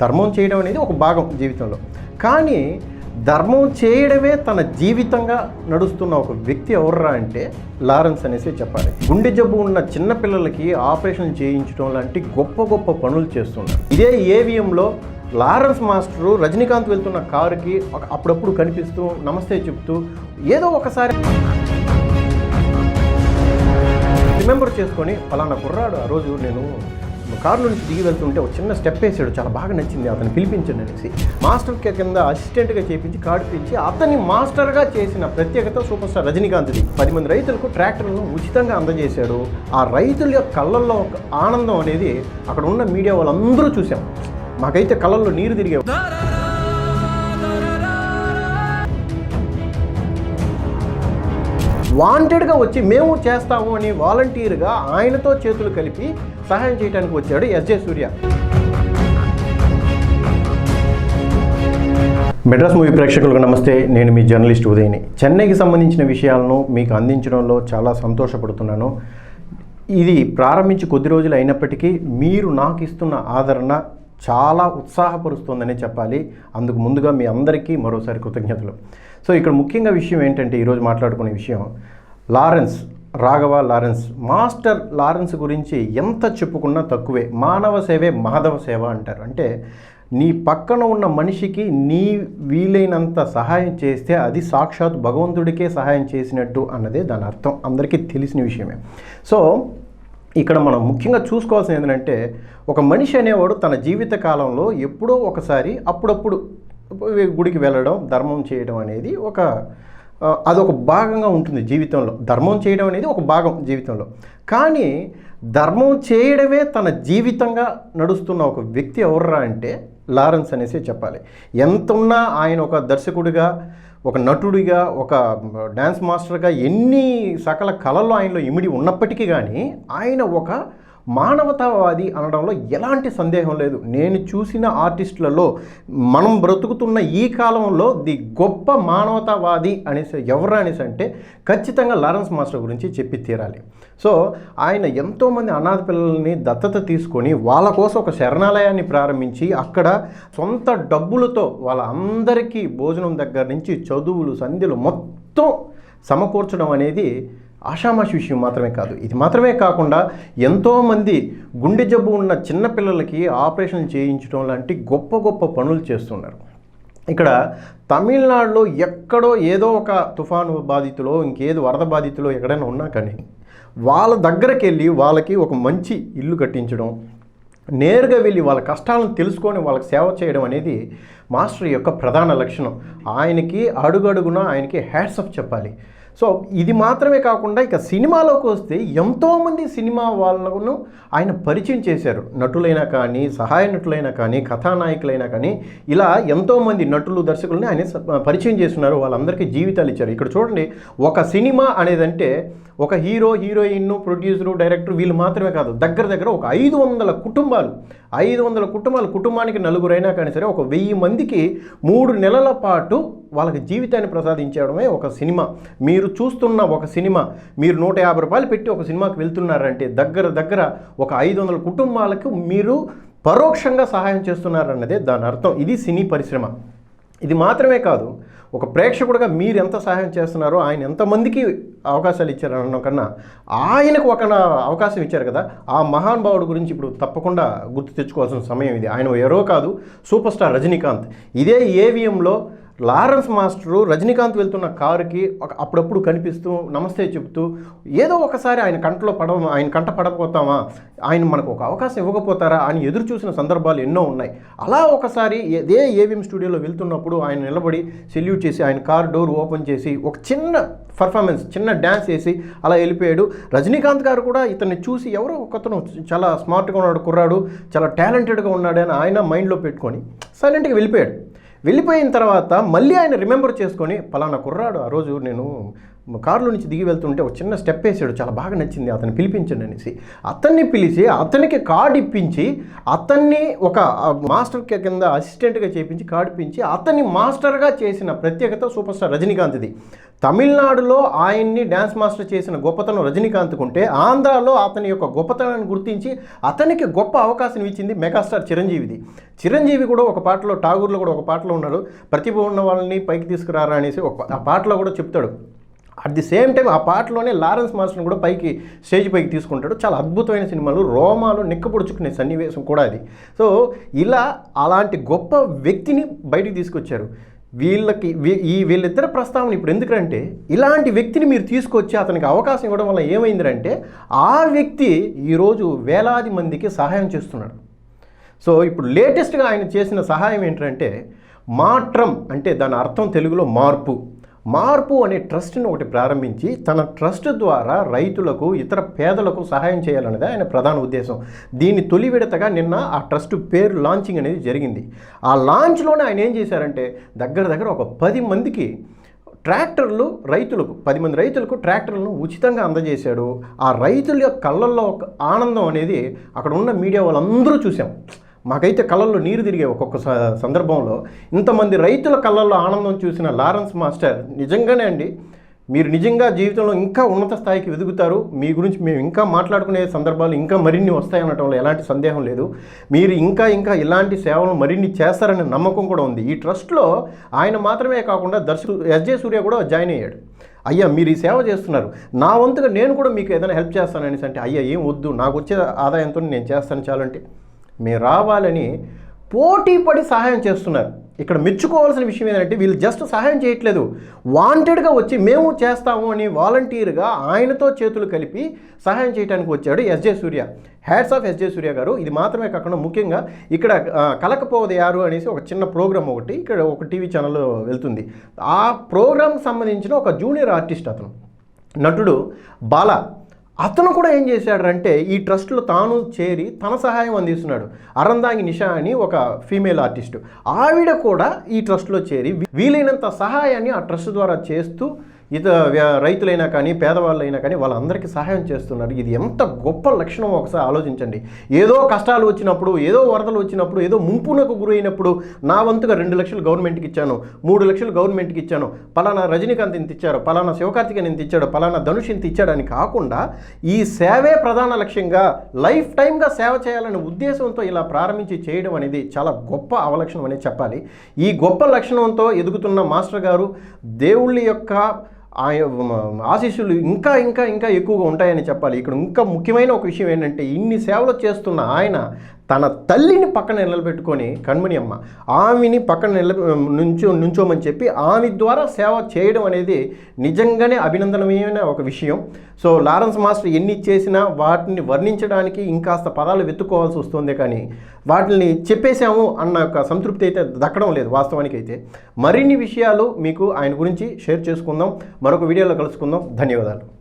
ధర్మం చేయడం అనేది ఒక భాగం జీవితంలో. కానీ ధర్మం చేయడమే తన జీవితంగా నడుస్తున్న ఒక వ్యక్తి ఎవర్రా అంటే లారెన్స్ అనేసి చెప్పాలి. గుండె జబ్బు ఉన్న చిన్నపిల్లలకి ఆపరేషన్ చేయించడం లాంటి గొప్ప గొప్ప పనులు చేస్తున్నారు. ఇదే ఏవిఎంలో లారెన్స్ మాస్టరు రజనీకాంత్ వెళ్తున్న కారుకి ఒక- అప్పుడప్పుడు కనిపిస్తూ నమస్తే చెప్తూ ఏదో ఒకసారి రిమెంబర్ చేసుకొని ఫలానా కుర్రాడు ఆ రోజు నేను కారులో నుంచి దిగి వెళ్తుంటే ఒక చిన్న స్టెప్ వేసాడు. చాలా బాగా నచ్చింది. అతను పిలిపించండి అనేసి. మాస్టర్ కే కింద అసిస్టెంట్గా చేపించి కాడిపించి అతన్ని మాస్టర్గా చేసిన ప్రత్యేకత సూపర్ స్టార్ రజనీకాంత్ది. పది మంది రైతులకు ట్రాక్టర్లను ఉచితంగా అందజేశాడు. ఆ రైతుల యొక్క కళ్ళల్లో ఒక ఆనందం అనేది అక్కడ ఉన్న మీడియా వాళ్ళందరూ చూసాం మాకైతే కళ్ళల్లో నీరు తిరిగే వాంటెడ్గా వచ్చి మేము చేస్తాము అని వాలంటీర్గా ఆయనతో చేతులు కలిపి సహాయం చేయడానికి వచ్చాడు ఎస్జే సూర్య. మెడ్రాస్ మూవీ ప్రేక్షకులకు నమస్తే. నేను మీ జర్నలిస్ట్ ఉదయని. చెన్నైకి సంబంధించిన విషయాలను మీకు అందించడంలో చాలా సంతోషపడుతున్నాను. ఇది ప్రారంభించి కొద్ది రోజులు అయినప్పటికీ మీరు నాకు ఇస్తున్న ఆదరణ చాలా ఉత్సాహపరుస్తోందనే చెప్పాలి. అందుకు ముందుగా మీ అందరికీ మరోసారి కృతజ్ఞతలు. సో ఇక్కడ ముఖ్యంగా విషయం ఏంటంటే ఈరోజు మాట్లాడుకునే విషయం Lawrence Raghava Lawrence. Master Lawrence గురించి ఎంత చెప్పుకున్నా తక్కువే. మానవ సేవే మాధవ సేవ అంటారు. అంటే నీ పక్కన ఉన్న మనిషికి నీ వీలైనంత సహాయం చేస్తే అది సాక్షాత్ భగవంతుడికే సహాయం చేసినట్టు అన్నదే దాని అర్థం. అందరికీ తెలిసిన విషయమే. సో ఇక్కడ మనం ముఖ్యంగా చూసుకోవాల్సింది ఏంటంటే ఒక మనిషి అనేవాడు తన జీవిత కాలంలో ఎప్పుడో ఒకసారి అప్పుడప్పుడు గుడికి వెళ్ళడం ధర్మం చేయడం అనేది ఒక అదొక భాగంగా ఉంటుంది జీవితంలో. ధర్మం చేయడం అనేది ఒక భాగం జీవితంలో. కానీ ధర్మం చేయడమే తన జీవితంగా నడుస్తున్న ఒక వ్యక్తి ఎవర్రా అంటే లారెన్స్ అనేసి చెప్పాలి. ఎంత ఉన్నా ఆయన ఒక దర్శకుడిగా ఒక నటుడిగా ఒక డ్యాన్స్ మాస్టర్గా ఎన్ని సకల కళలు ఆయనలో ఇమిడి ఉన్నప్పటికీ కానీ ఆయన ఒక మానవతావాది అనడంలో ఎలాంటి సందేహం లేదు. నేను చూసిన ఆర్టిస్టులలో మనం బ్రతుకుతున్న ఈ కాలంలో ది గొప్ప మానవతావాది అనేసి ఎవరు అనేసి అంటే ఖచ్చితంగా లారెన్స్ మాస్టర్ గురించి చెప్పి తీరాలి. సో ఆయన ఎంతోమంది అనాథ పిల్లల్ని దత్తత తీసుకొని వాళ్ళ కోసం ఒక శరణాలయాన్ని ప్రారంభించి అక్కడ సొంత డబ్బులతో వాళ్ళ అందరికీ భోజనం దగ్గర నుంచి చదువులు సంధ్యలు మొత్తం సమకూర్చడం అనేది ఆషామాషి విషయం మాత్రమే కాదు. ఇది మాత్రమే కాకుండా ఎంతోమంది గుండె జబ్బు ఉన్న చిన్నపిల్లలకి ఆపరేషన్లు ఆపరేషన్ చేయించడం లాంటి గొప్ప గొప్ప పనులు చేస్తున్నారు. ఇక్కడ తమిళనాడులో ఎక్కడో ఏదో ఒక తుఫాను బాధితులో ఇంకేదో వరద బాధితులో ఎక్కడైనా ఉన్నా కానీ వాళ్ళ దగ్గరికి వెళ్ళి వాళ్ళకి ఒక మంచి ఇల్లు కట్టించడం నేరుగా వెళ్ళి వాళ్ళ కష్టాలను తెలుసుకొని వాళ్ళకి సేవ చేయడం అనేది మాస్టర్ యొక్క ప్రధాన లక్షణం. ఆయనకి అడుగడుగున ఆయనకి హ్యాట్స్ ఆఫ్ చెప్పాలి. సో ఇది మాత్రమే కాకుండా ఇక సినిమాలోకి వస్తే ఎంతోమంది సినిమా వాళ్ళను ఆయన పరిచయం చేశారు. నటులైనా కానీ సహాయ నటులైనా కానీ కథానాయకులైనా కానీ ఇలా ఎంతోమంది నటులు దర్శకులని ఆయన పరిచయం చేస్తున్నారు వాళ్ళందరికీ జీవితాలు ఇచ్చారు. ఇక్కడ చూడండి ఒక సినిమా అనేదంటే ఒక హీరో హీరోయిన్ ప్రొడ్యూసరు డైరెక్టర్ వీళ్ళు మాత్రమే కాదు దగ్గర దగ్గర ఒక ఐదు వందల కుటుంబాలు ఐదు వందల కుటుంబాలు కుటుంబానికి నలుగురైనా కానీ సరే ఒక వెయ్యి మందికి మూడు నెలల పాటు వాళ్ళకి జీవితాన్ని ప్రసాదించడమే ఒక సినిమా. మీరు చూస్తున్న ఒక సినిమా మీరు నూట యాభై రూపాయలు పెట్టి ఒక సినిమాకి వెళ్తున్నారంటే దగ్గర దగ్గర ఒక ఐదు వందల కుటుంబాలకు మీరు పరోక్షంగా సహాయం చేస్తున్నారన్నదే దాని అర్థం. ఇది సినీ పరిశ్రమ. ఇది మాత్రమే కాదు ఒక ప్రేక్షకుడిగా మీరు ఎంత సహాయం చేస్తున్నారో ఆయన ఎంతమందికి అవకాశాలు ఇచ్చారనడం కన్నా ఆయనకు ఒక అవకాశం ఇచ్చారు కదా ఆ మహానుభావుడు గురించి ఇప్పుడు తప్పకుండా గుర్తు తెచ్చుకోవాల్సిన సమయం ఇది. ఆయన ఎవరో కాదు సూపర్ స్టార్ రజనీకాంత్. ఇదే ఏవిఎంలో లారెన్స్ మాస్టరు రజనీకాంత్ వెళ్తున్న కారుకి ఒక అప్పుడప్పుడు కనిపిస్తూ నమస్తే చెప్తూ ఏదో ఒకసారి ఆయన కంటలో పడవ ఆయన కంట పడకపోతామా? ఆయన మనకు ఒక అవకాశం ఇవ్వకపోతారా? అని ఎదురు చూసిన సందర్భాలు ఎన్నో ఉన్నాయి. అలా ఒకసారి ఇదే ఏవిఎం స్టూడియోలో వెళ్తున్నప్పుడు ఆయన నిలబడి సెల్యూట్ చేసి ఆయన కార్ డోర్ ఓపెన్ చేసి ఒక చిన్న పర్ఫార్మెన్స్ చిన్న డ్యాన్స్ వేసి అలా వెళ్ళిపోయాడు. రజనీకాంత్ గారు కూడా ఇతన్ని చూసి ఎవరో ఒకతను చాలా స్మార్ట్గా ఉన్నాడు కుర్రాడు చాలా టాలెంటెడ్గా ఉన్నాడని ఆయన మైండ్లో పెట్టుకొని సైలెంట్గా వెళ్ళిపోయాడు. వెళ్ళిపోయిన తర్వాత మళ్ళీ ఆయన రిమెంబర్ చేసుకొని పలానా కుర్రాడు ఆ రోజు నేను కారులో నుంచి దిగి వెళ్తుంటే ఒక చిన్న స్టెప్ వేసాడు. చాలా బాగా నచ్చింది అతను పిలిపించండి అనేసి. అతన్ని పిలిచి అతనికి కార్డు ఇప్పించి అతన్ని ఒక మాస్టర్ కింద అసిస్టెంట్గా చేపించి కార్డు ఇప్పించి అతన్ని మాస్టర్గా చేసిన ప్రత్యేకత సూపర్ స్టార్ రజనీకాంత్ది. తమిళనాడులో ఆయన్ని డ్యాన్స్ మాస్టర్ చేసిన గొప్పతనం రజనీకాంత్ ఉంటే ఆంధ్రాలో అతని యొక్క గొప్పతనాన్ని గుర్తించి అతనికి గొప్ప అవకాశం ఇచ్చింది మెగాస్టార్ చిరంజీవిది. చిరంజీవి కూడా ఒక పాటలో ఠాగూర్లో కూడా ఒక పాటలో ఉన్నాడు. ప్రతిభ ఉన్న వాళ్ళని పైకి తీసుకురారా అనేసి ఒక ఆ పాటలో కూడా చెప్తాడు. అట్ ది సేమ్ టైం ఆ పాటలోనే లారెన్స్ మాస్టర్ని కూడా పైకి స్టేజ్ పైకి తీసుకుంటాడు. చాలా అద్భుతమైన సినిమాలు. రోమాలు నిక్కపొడుచుకునే సన్నివేశం కూడా అది. సో ఇలా అలాంటి గొప్ప వ్యక్తిని బయటికి తీసుకొచ్చారు. వీళ్ళకి వీ- ఈ వీళ్ళిద్దరి ప్రస్తావన ఇప్పుడు ఎందుకంటే ఇలాంటి వ్యక్తిని మీరు తీసుకొచ్చి అతనికి అవకాశం ఇవ్వడం వల్ల ఏమైందంటే ఆ వ్యక్తి ఈరోజు వేలాది మందికి సహాయం చేస్తున్నాడు. సో ఇప్పుడు లేటెస్ట్గా ఆయన చేసిన సహాయం ఏంటంటే మాట్రం అంటే దాని అర్థం తెలుగులో మార్పు. మార్పు అనే ట్రస్ట్ని ఒకటి ప్రారంభించి తన ట్రస్ట్ ద్వారా రైతులకు ఇతర పేదలకు సహాయం చేయాలనేది ఆయన ప్రధాన ఉద్దేశం. దీన్ని తొలి విడతగా నిన్న ఆ ట్రస్ట్ పేరు లాంచింగ్ అనేది జరిగింది. ఆ లాంచ్లోనే ఆయన ఏం చేశారంటే దగ్గర దగ్గర ఒక పది మందికి ట్రాక్టర్లు రైతులకు పది మంది రైతులకు ట్రాక్టర్లను ఉచితంగా అందజేశాడు. ఆ రైతుల యొక్క కళ్ళల్లో ఒక ఆనందం అనేది అక్కడ ఉన్న మీడియా వాళ్ళందరూ చూసాం మాకైతే కళ్ళల్లో నీరు తిరిగే ఒక్కొక్క స- సందర్భంలో. ఇంతమంది రైతుల కళ్ళల్లో ఆనందం చూసిన లారెన్స్ మాస్టర్ నిజంగానే అండి మీరు నిజంగా జీవితంలో ఇంకా ఉన్నత స్థాయికి ఎదుగుతారు మీ గురించి మేము ఇంకా మాట్లాడుకునే సందర్భాలు ఇంకా మరిన్ని వస్తాయనటంలో ఎలాంటి సందేహం లేదు. మీరు ఇంకా ఇంకా ఇలాంటి సేవలు మరిన్ని చేస్తారనే నమ్మకం కూడా ఉంది. ఈ ట్రస్ట్లో ఆయన మాత్రమే కాకుండా దర్శకుడు ఎస్జే సూర్య కూడా జాయిన్ అయ్యాడు. అయ్యా మీరు ఈ సేవ చేస్తున్నారు. నా వంతుగా నేను కూడా మీకు ఏదైనా హెల్ప్ చేస్తాను అనేసి అంటే అయ్యా ఏం వద్దు. నాకు వచ్చే ఆదాయంతో నేను చేస్తాను చాలంటే. మీరు రావాలని పోటీ పడి సహాయం చేస్తున్నారు. ఇక్కడ మెచ్చుకోవాల్సిన విషయం ఏంటంటే వీళ్ళు జస్ట్ సహాయం చేయట్లేదు. వాంటెడ్గా వచ్చి మేము చేస్తాము అని వాలంటీర్గా ఆయనతో చేతులు కలిపి సహాయం చేయడానికి వచ్చాడు SJ Surya hats off SJ Surya గారు. ఇది మాత్రమే కాకుండా ముఖ్యంగా ఇక్కడ ఆ, యారు అనేసి ఒక చిన్న ప్రోగ్రామ్ ఒకటి ఇక్కడ ఒక టీవీ ఛానల్లో వెళ్తుంది. ఆ ప్రోగ్రామ్కి సంబంధించిన ఒక జూనియర్ ఆర్టిస్ట్ అతను. నటుడు బాల. అతను కూడా ఏం చేశాడంటే ఈ ట్రస్ట్లో తాను చేరి తన సహాయం అందిస్తున్నాడు. అరందాంగి నిషా అని ఒక ఫీమేల్ ఆర్టిస్టు. ఆవిడ కూడా ఈ ట్రస్ట్లో చేరి వీలైనంత సహాయాన్ని ఆ ట్రస్ట్ ద్వారా చేస్తూ ఇత వ్య- రైతులైనా కానీ పేదవాళ్ళైనా కానీ వాళ్ళందరికీ సహాయం చేస్తున్నారు. ఇది ఎంత గొప్ప లక్షణం ఒకసారి ఆలోచించండి. ఏదో కష్టాలు వచ్చినప్పుడు ఏదో వరదలు వచ్చినప్పుడు ఏదో ముంపునకు గురైనప్పుడు నా వంతుగా రెండు లక్షలు గవర్నమెంట్కి ఇచ్చాను మూడు లక్షలు గవర్నమెంట్కి ఇచ్చాను పలానా రజనీకాంత్ ఇంత ఇచ్చారు పలానా శివకార్తికేయన్ ఇంత ఇచ్చాడు పలానా ధనుష్ ఇంత ఇచ్చాడని కాకుండా ఈ సేవే ప్రధాన లక్ష్యంగా లైఫ్ టైంగా సేవ చేయాలనే ఉద్దేశంతో ఇలా ప్రారంభించి చేయడం అనేది చాలా గొప్ప అవలక్షణం అనేది చెప్పాలి. ఈ గొప్ప లక్షణంతో ఎదుగుతున్న మాస్టర్ గారు దేవుళ్ళ యొక్క ఆయ ఆశీస్సులు ఇంకా ఇంకా ఇంకా ఎక్కువగా ఉంటాయని చెప్పాలి. ఇక్కడ ఇంకా ముఖ్యమైన ఒక విషయం ఏంటంటే ఇన్ని సేవలు చేస్తున్న ఆయన తన తల్లిని పక్కన నిలబెట్టుకొని కణ్మణి అమ్మ ఆమెని పక్కన నిల నుంచో నుంచోమని చెప్పి ఆమె ద్వారా సేవ చేయడం అనేది నిజంగానే అభినందనమైన ఒక విషయం. సో లారెన్స్ మాస్టర్ ఎన్ని చేసినా వాటిని వర్ణించడానికి ఇంకాస్త పదాలు వెతుక్కోవాల్సి వస్తుంది కానీ వాటిని చెప్పేశాము అన్న ఒక సంతృప్తి అయితే దక్కడం లేదు వాస్తవానికి అయితే మరిన్ని విషయాలు మీకు ఆయన గురించి షేర్ చేసుకుందాం. మరొక వీడియోలో కలుసుకుందాం. ధన్యవాదాలు.